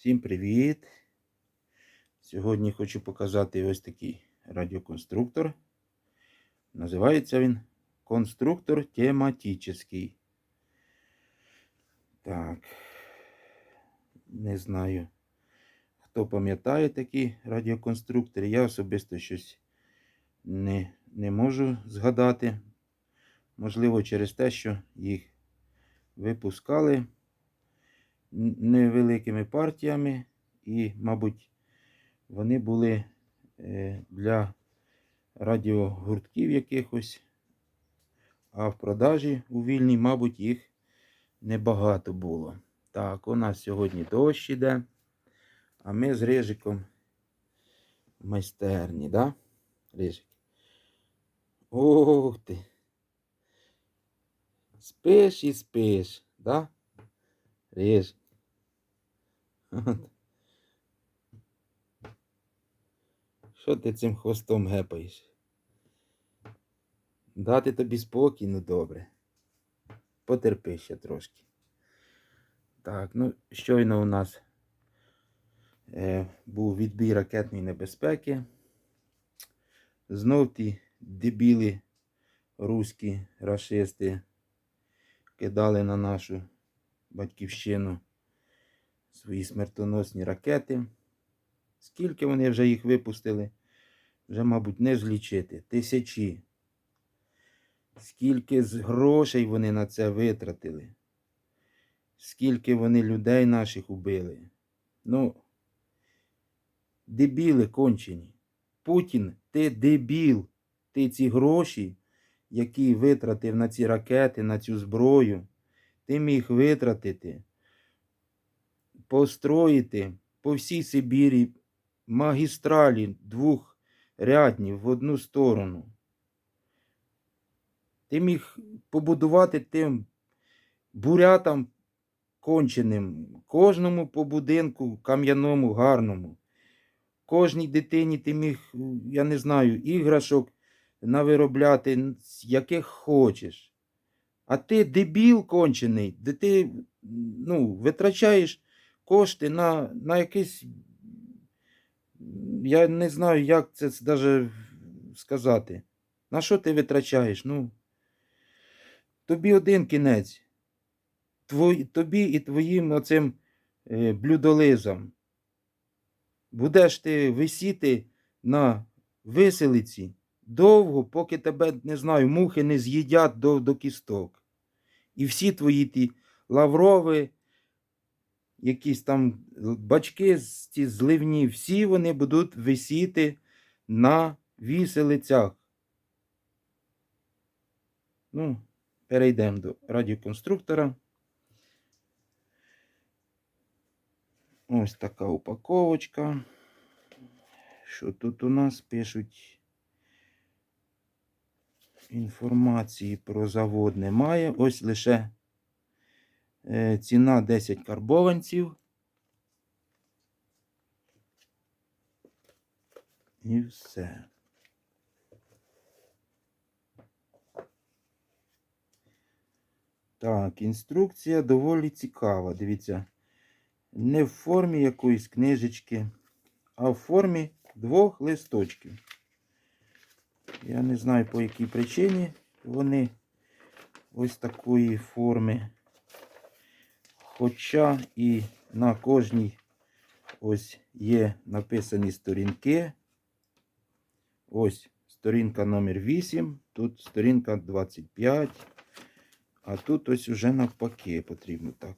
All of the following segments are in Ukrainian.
Всім привіт! Сьогодні хочу показати ось такий радіоконструктор. Називається він конструктор тематичний. Так. Не знаю, хто пам'ятає такі радіоконструктори. Я особисто щось не, не можу згадати. Можливо, через те, що їх випускали невеликими партіями, і, мабуть, вони були е, для радіогуртків якихось, а в продажі у вільній, мабуть, їх небагато було. Так, у нас сьогодні дощ іде, а ми з Рижиком в майстерні, да? Рижик? Ох ти! Спиш і спиш, да? Риж. Що ти цим хвостом гепаєш? Дати тобі спокій, ну добре. Потерпи ще трошки. Так, ну щойно у нас е, був відбій ракетної небезпеки. Знов ті дебіли руські рашисти кидали на нашу батьківщину свої смертоносні ракети. Скільки вони вже їх випустили, вже, мабуть, не злічити. Тисячі. Скільки з грошей вони на це витратили. Скільки вони людей наших убили. Ну, дебіли кончені. Путін, ти дебіл. Ти ці гроші, які витратив на ці ракети, на цю зброю, ти міг витратити, построїти по всій Сибірі магістралі двохрядні в одну сторону. Ти міг побудувати тим бурятам конченим, кожному по будинку кам'яному, гарному. Кожній дитині ти міг, я не знаю, іграшок навиробляти, яких хочеш. А ти дебіл кончений, де ти ну, витрачаєш кошти на, на якийсь. Я не знаю, як це навіть сказати. На що ти витрачаєш? Ну, тобі один кінець. Твой, тобі і твоїм оцим е, блюдолизам. Будеш ти висіти на виселиці довго, поки тебе, не знаю, мухи не з'їдять до, до кісток. І всі твої ті лаврови, якісь там бачки ці зливні, всі вони будуть висіти на віселицях. Ну, перейдемо до радіоконструктора. Ось така упаковочка. Що тут у нас пишуть? Інформації про завод немає. Ось лише ціна 10 карбованців. І все. Так, інструкція доволі цікава. Дивіться, не в формі якоїсь книжечки, а в формі двох листочків. Я не знаю по якій причині вони ось такої форми. Хоча і на кожній ось є написані сторінки. Ось сторінка номер 8, тут сторінка 25. А тут ось уже навпаки потрібно так.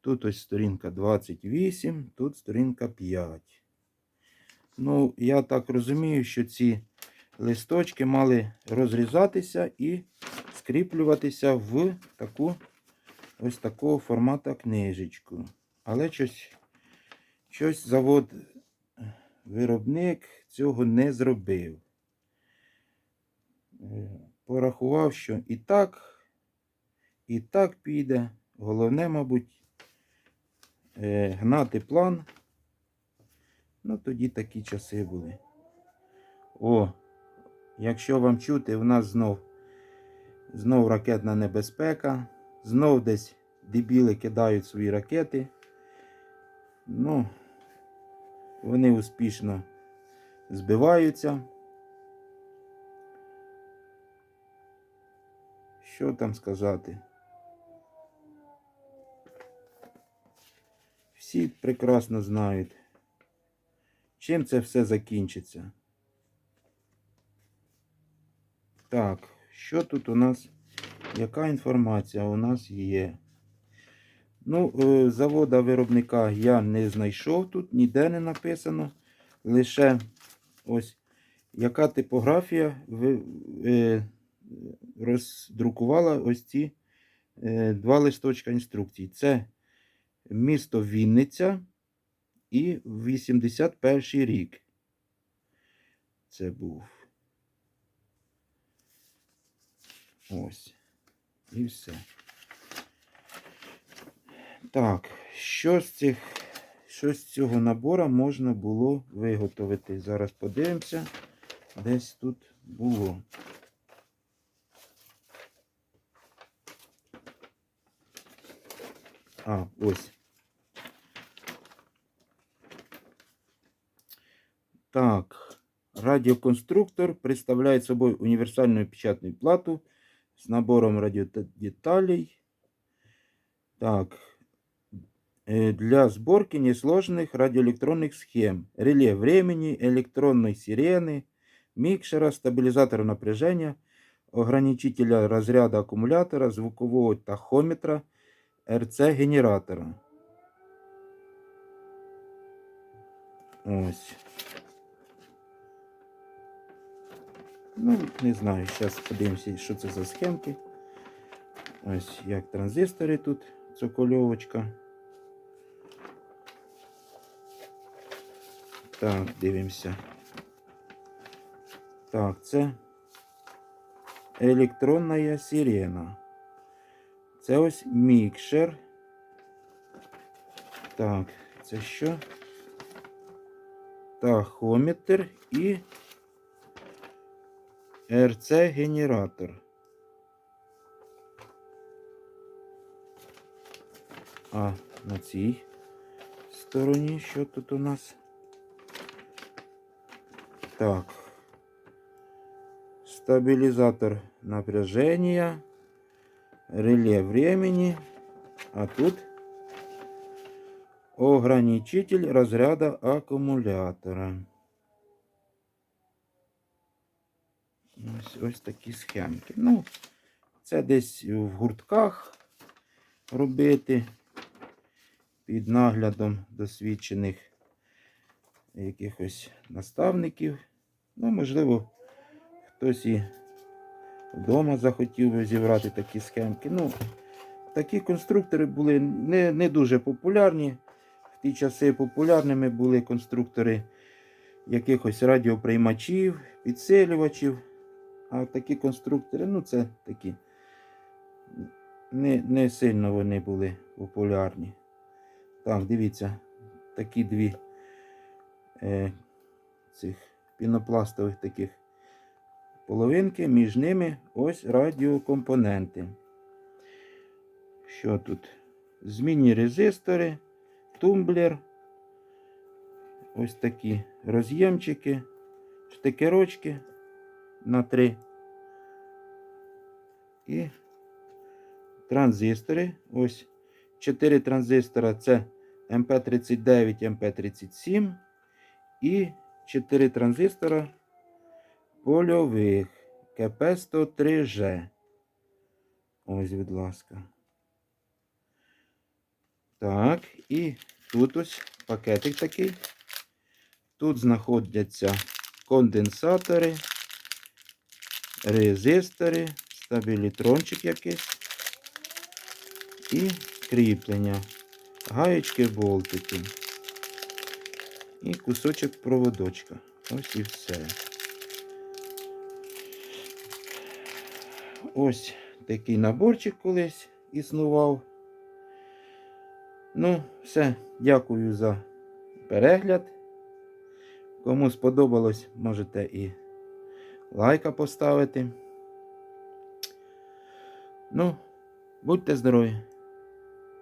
Тут ось сторінка 28, тут сторінка 5. Ну, я так розумію, що ці листочки мали розрізатися і скріплюватися в таку ось такого формату книжечку. Але щось, щось завод виробник цього не зробив. Е, Порахував, що і так, і так піде. Головне, мабуть, е, гнати план. Ну, тоді такі часи були. О, якщо вам чути, в нас знов, знов ракетна небезпека. Знов десь дебіли кидають свої ракети. Ну, вони успішно збиваються. Що там сказати? Всі прекрасно знають, чим це все закінчиться. Так, що тут у нас? Яка інформація у нас є? Ну, е, завода виробника я не знайшов тут, ніде не написано. Лише ось яка типографія е, роздрукувала ось ці е, два листочка інструкцій. Це місто Вінниця і 81 рік. Це був. Ось. І все. Так, що з цих, що з цього набора можна було виготовити? Зараз подивимося. Десь тут було. А, ось. Так, радіоконструктор представляє собою універсальну печатну плату з набором радиодеталей. Так, э, для сборки несложных радиоэлектронных схем, реле времени, электронной сирены, микшера, стабилизатора напряжения, ограничителя разряда аккумулятора, звукового тахометра, РЦ-генератора. Ось. Ну, не знаю, зараз подивимося, що це за схемки. Ось як транзистори тут, цокольовочка. Так, дивимося. Так, це електронна сирена. Це ось мікшер. Так, це що? Тахометр і РЦ-генератор. А на цій стороні що тут у нас? Так. Стабилизатор напряжения, реле времени, а тут ограничитель разряда аккумулятора. Ось, ось такі схемки. Ну, це десь в гуртках робити під наглядом досвідчених якихось наставників. Ну, можливо, хтось і вдома захотів би зібрати такі схемки. Ну, такі конструктори були не, не дуже популярні. В ті часи популярними були конструктори якихось радіоприймачів, підсилювачів. А такі конструктори, ну це такі. Не, не сильно вони були популярні. Так, дивіться, такі дві е, цих пінопластових таких половинки, між ними ось радіокомпоненти. Що тут? Змінні резистори, тумблер, ось такі роз'ємчики, штикерочки на 3. І транзистори. Ось 4 транзистора це MP39, MP37 і 4 транзистора польових КП103G. Ось, будь ласка. Так, і тут ось пакетик такий. Тут знаходяться конденсатори, резистори, стабілітрончик якийсь і кріплення, гаєчки, болтики і кусочок проводочка. Ось і все. Ось такий наборчик колись існував. Ну, все, дякую за перегляд. Кому сподобалось, можете і лайка поставити. Ну, будьте здорові!